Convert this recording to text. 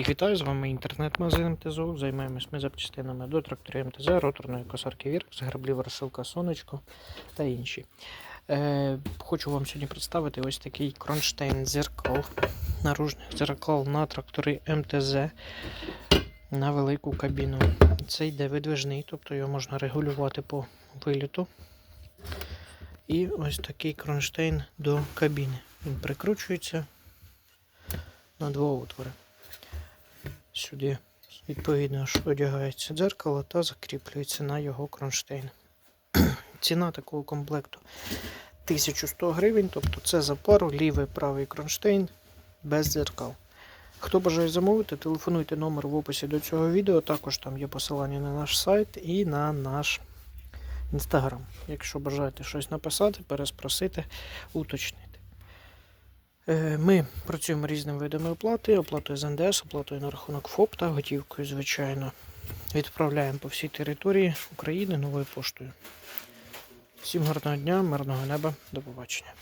Вітаю, з вами інтернет-магазин МТЗУ. Займаємось ми запчастинами до тракторів МТЗ, роторної косарки Віркс, граблів розсилка Сонечко та інші. Е, хочу вам сьогодні представити ось такий кронштейн дзеркал, наружних дзеркал на трактори МТЗ на велику кабіну. Це йде видвижний, тобто його можна регулювати по виліту. І ось такий кронштейн до кабіни. Він прикручується на два отвори. Сюди відповідно ж одягається дзеркало та закріплюється на його кронштейн. Ціна такого комплекту 1100 гривень, тобто це за пару лівий правий кронштейн без дзеркал. Хто бажає замовити, телефонуйте номер в описі до цього відео. Також там є посилання на наш сайт і на наш інстаграм. Якщо бажаєте щось написати, переспросити, уточнити. Е, Ми працюємо різними видами оплати, оплатою з НДС, оплатою на рахунок ФОП та готівкою, звичайно. Відправляємо по всій території України новою поштою. Всім гарного дня, мирного неба, до побачення.